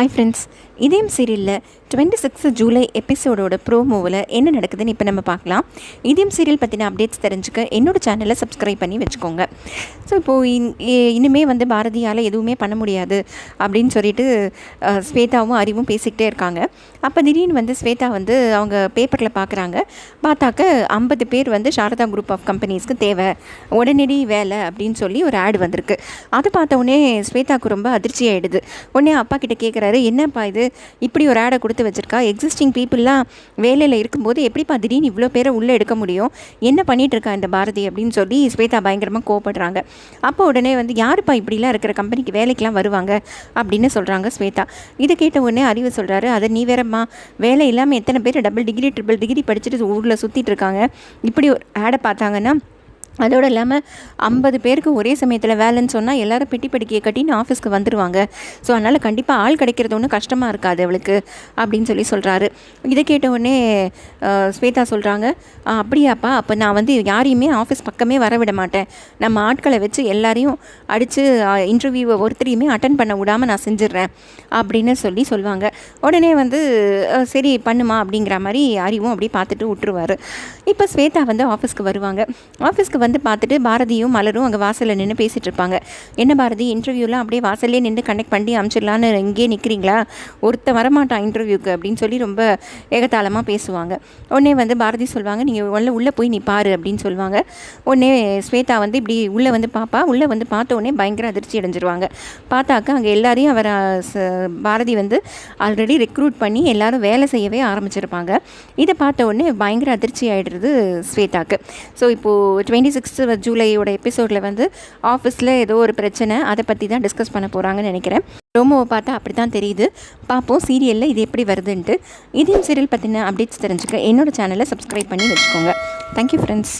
Hi friends இதயம் சீரியலில் twenty six July எபிசோடோட ப்ரோமோவில் என்ன நடக்குதுன்னு இப்போ நம்ம பார்க்கலாம். இதயம் சீரியல் பற்றின அப்டேட்ஸ் தெரிஞ்சுக்க என்னோடய சேனலை சப்ஸ்கிரைப் பண்ணி வச்சுக்கோங்க. ஸோ இப்போது இன் வந்து பாரதியால் எதுவுமே பண்ண முடியாது அப்படின்னு சொல்லிட்டு ஸ்வேதாவும் அறிவும் பேசிக்கிட்டே இருக்காங்க. அப்போ திடீர்னு வந்து ஸ்வேதா வந்து அவங்க பேப்பரில் பார்க்குறாங்க பார்த்தாக்க ஐம்பது பேர் வந்து சாரதா குரூப் ஆஃப் கம்பெனிஸ்க்கு தேவை. உடனடி வேலை அப்படின்னு சொல்லி ஒரு ஆட் வந்திருக்கு. அதை பார்த்த உடனே ஸ்வேதாவுக்கு ரொம்ப அதிர்ச்சி ஆகிடுது உடனே அப்பா கிட்ட கேட்குறாரு என்னப்பா இது? இப்படி ஒரு ஆடை கொடுத்து வச்சுருக்கா? எக்ஸிஸ்டிங் பீப்புளெலாம் வேலையில் இருக்கும்போது எப்படிப்பா திடீர்னு இவ்வளோ பேரை உள்ளே எடுக்க முடியும்? என்ன பண்ணிகிட்ருக்கா இருக்கா இந்த பாரதி அப்படின்னு சொல்லி ஸ்வேதா பயங்கரமாக கோவப்படுறாங்க. அப்போ உடனே வந்து யாருப்பா இப்படிலாம் இருக்கிற கம்பெனிக்கு வேலைக்கெலாம் வருவாங்க? அப்படின்னு சொல்கிறாங்க ஸ்வேதா. இதை கேட்ட உடனே அறிவு சொல்கிறாரு அதை நீ வேறம்மா. வேலை இல்லாமல் எத்தனை பேர் டபுள் டிகிரி ட்ரிபிள் டிகிரி படிச்சுட்டு ஊரில் சுற்றிட்டு இருக்காங்க. இப்படி ஒரு ஆடை பார்த்தாங்கன்னா அதோடு இல்லாமல் ஐம்பது பேருக்கு ஒரே சமயத்தில் வேலைன்னு சொன்னால் எல்லோரும் பெட்டி படிக்கையை கட்டின்னு ஆஃபீஸ்க்கு வந்துடுவாங்க ஸோ அதனால் கண்டிப்பாக ஆள் கிடைக்கிறது ஒன்றும் கஷ்டமாக இருக்காது அவளுக்கு அப்படின்னு சொல்லி சொல்கிறாரு இதை கேட்ட உடனே ஸ்வேதா சொல்கிறாங்க அப்படியாப்பா அப்போ நான் வந்து யாரையுமே ஆஃபீஸ் பக்கமே வர விட மாட்டேன். நம்ம ஆட்களை வச்சு எல்லாரையும் அடித்து இன்டர்வியூவை ஒருத்தரையுமே அட்டன் பண்ண விடாமல் நான் செஞ்சிடுறேன் அப்படின்னு சொல்லி சொல்லுவாங்க. உடனே வந்து சரி பண்ணுமா? அப்படிங்கிற மாதிரி அறிவும் அப்படியே பார்த்துட்டு விட்டுருவார். இப்போ ஸ்வேதா வந்து ஆஃபீஸ்க்கு வருவாங்க. ஆஃபீஸ்க்கு வந்து பார்த்துட்டு பாரதியும் மலரும் அங்கே வாசலில் நின்று பேசிகிட்டு இருப்பாங்க. என்ன பாரதி இன்டர்வியூலாம் அப்படியே வாசல்லே நின்று கனெக்ட் பண்ணி அமுச்சிடலான்னு இங்கேயே நிற்கிறீங்களா ஒருத்த வரமாட்டான் இன்டர்வியூக்கு அப்படின்னு சொல்லி ரொம்ப ஏகத்தாளமாக பேசுவாங்க. உடனே வந்து பாரதி சொல்லுவாங்க நீங்கள் உள்ள உள்ளே போய் நீ பாரு அப்படின்னு சொல்லுவாங்க உடனே ஸ்வேதா வந்து இப்படி உள்ளே வந்து பார்ப்பா உள்ளே வந்து பார்த்த உடனே பயங்கர அதிர்ச்சி அடைஞ்சிருவாங்க. பார்த்தாக்கா அங்கே எல்லாரையும் அவர் பாரதி வந்து ஆல்ரெடி ரெக்ரூட் பண்ணி எல்லாரும் வேலை செய்யவே ஆரம்பிச்சிருப்பாங்க. இதை பார்த்த உடனே பயங்கர அதிர்ச்சி ஆகிடுறது ஸ்வேதாக்கு. ஸோ இப்போது டுவெண்ட்டி சிக்ஸ்த் ஜூலையோட எபிசோடில் வந்து ஆஃபீஸில் ஏதோ ஒரு பிரச்சனை அதை பற்றி தான் டிஸ்கஸ் பண்ண போகிறாங்கன்னு நினைக்கிறேன். ரோமோவை பார்த்தா அப்படி தான் தெரியுது. பார்ப்போம் சீரியலில் இது எப்படி வருதுன்ட்டு. இதையும் சீரியல் பற்றின அப்டேட்ஸ் தெரிஞ்சுக்க என்னோட சேனலை சப்ஸ்கிரைப் பண்ணி வச்சுக்கோங்க. Thank you friends